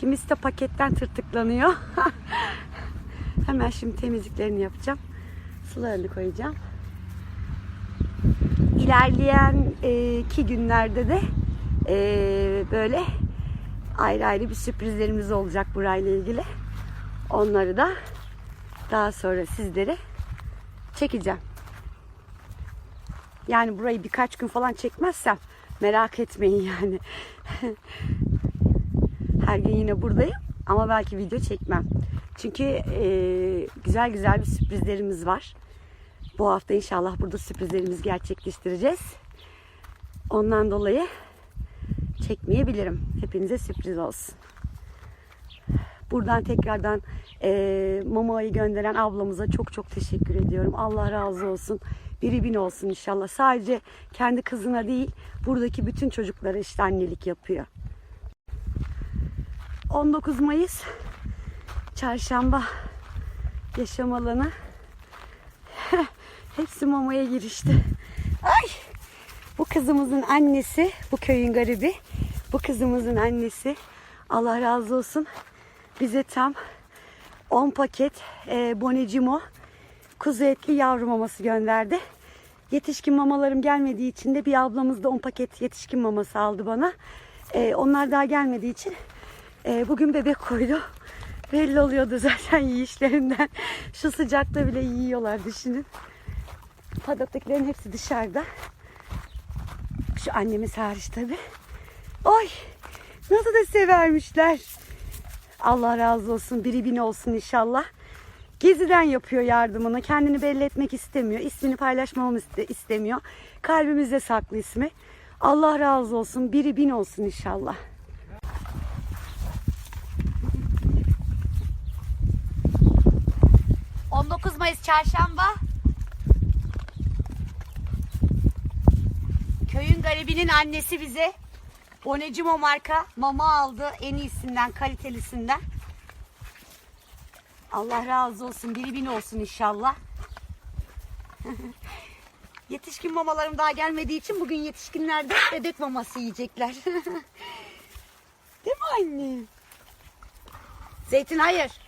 Kimisi de paketten tırtıklanıyor. Hemen şimdi temizliklerini yapacağım. Sularını koyacağım. İlerleyen e, iki günlerde de e, böyle ayrı ayrı bir sürprizlerimiz olacak burayla ilgili. Onları da daha sonra sizlere çekeceğim. Yani burayı birkaç gün falan çekmezsem merak etmeyin yani. Her gün yine buradayım ama belki video çekmem. Çünkü e, güzel güzel bir sürprizlerimiz var. Bu hafta inşallah burada sürprizlerimizi gerçekleştireceğiz. Ondan dolayı çekmeyebilirim. Hepinize sürpriz olsun. Buradan tekrardan e, mamayı gönderen ablamıza çok çok teşekkür ediyorum. Allah razı olsun. Biri bin olsun inşallah. Sadece kendi kızına değil, buradaki bütün çocuklara işte annelik yapıyor. 19 Mayıs Çarşamba yaşam alanı. Hepsi mamaya girişti. Ay! Bu kızımızın annesi, bu köyün garibi. Bu kızımızın annesi. Allah razı olsun. Bize tam 10 paket e, Bonecimo kuzu etli yavru maması gönderdi. Yetişkin mamalarım gelmediği için de bir ablamız da 10 paket yetişkin maması aldı bana. E, onlar daha gelmediği için e, bugün bebek koydu. Belli oluyordu zaten yiyişlerinden. Şu sıcakta bile yiyorlar düşünün. Padoktakilerin hepsi dışarıda. Şu annemiz hariç tabi. Oy nasıl da severmişler. Allah razı olsun. Biri bin olsun inşallah. Geziden yapıyor yardımını. Kendini belli etmek istemiyor. İsmini paylaşmamamı iste- istemiyor. Kalbimizde saklı ismi. Allah razı olsun. Biri bin olsun inşallah. ...19 Mayıs Çarşamba... ...köyün garibinin annesi bize... ...Bonecimo marka mama aldı... ...en iyisinden, kalitelisinden... Allah razı olsun. Biri bin olsun inşallah. Yetişkin mamalarım daha gelmediği için bugün yetişkinler de bebek maması yiyecekler. Değil mi anne? Zeytin hayır.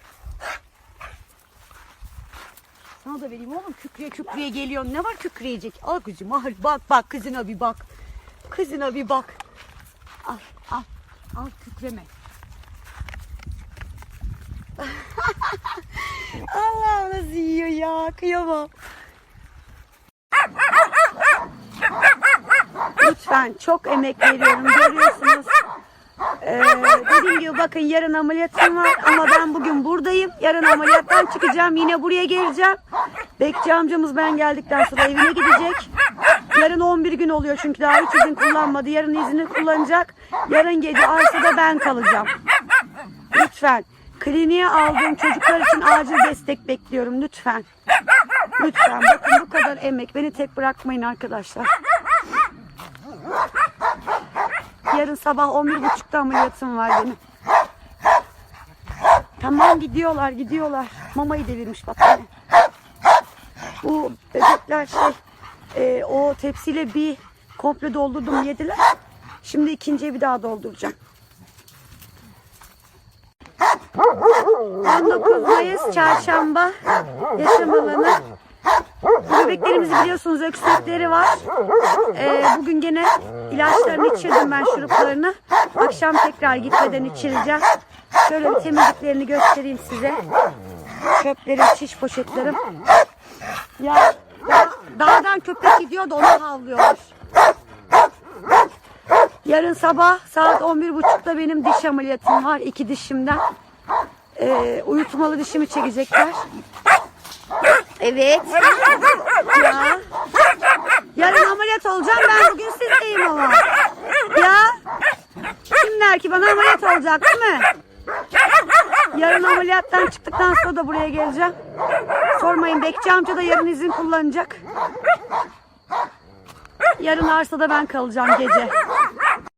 Sana da vereyim oğlum. Kükreye kükreye geliyor. Ne var kükreyecek? Al kızım al. Bak bak kızına bir bak. Kızına bir bak. Al al. Al kükreme. Allah nasıl yiyor ya kıyamam. Lütfen çok emek veriyorum görüyorsunuz. Ee, dediğim gibi bakın yarın ameliyatım var ama ben bugün buradayım. Yarın ameliyattan çıkacağım yine buraya geleceğim. Bekçi amcamız ben geldikten sonra evine gidecek. Yarın 11 gün oluyor çünkü daha hiç izin kullanmadı. Yarın izni kullanacak. Yarın gece arsada ben kalacağım. Lütfen. Kliniğe aldığım çocuklar için acil destek bekliyorum lütfen. Lütfen bakın bu kadar emek. Beni tek bırakmayın arkadaşlar. Yarın sabah 11.30'da ameliyatım var benim. Tamam gidiyorlar gidiyorlar. Mamayı devirmiş bak yine. Bu bebekler şey e, o tepsiyle bir komple doldurdum yediler. Şimdi ikinciye bir daha dolduracağım. 19 Mayıs Çarşamba yaşam alanı. Bebeklerimizi biliyorsunuz öksürükleri var. Ee, bugün gene ilaçlarını içirdim ben şuruplarını. Akşam tekrar gitmeden içireceğim. Şöyle bir temizliklerini göstereyim size. Çöplerim, şiş poşetlerim. Ya da- dağdan köpek gidiyor da onu havlıyorlar. Yarın sabah saat 11.30'da benim diş ameliyatım var. iki dişimden. Ee, uyutmalı dişimi çekecekler. Evet. Ya. Yarın ameliyat olacağım. Ben bugün sizdeyim ama. Ya. Kim der ki bana ameliyat olacak değil mi? Yarın ameliyattan çıktıktan sonra da buraya geleceğim. Sormayın Bekçi amca da yarın izin kullanacak. Yarın arsada ben kalacağım gece.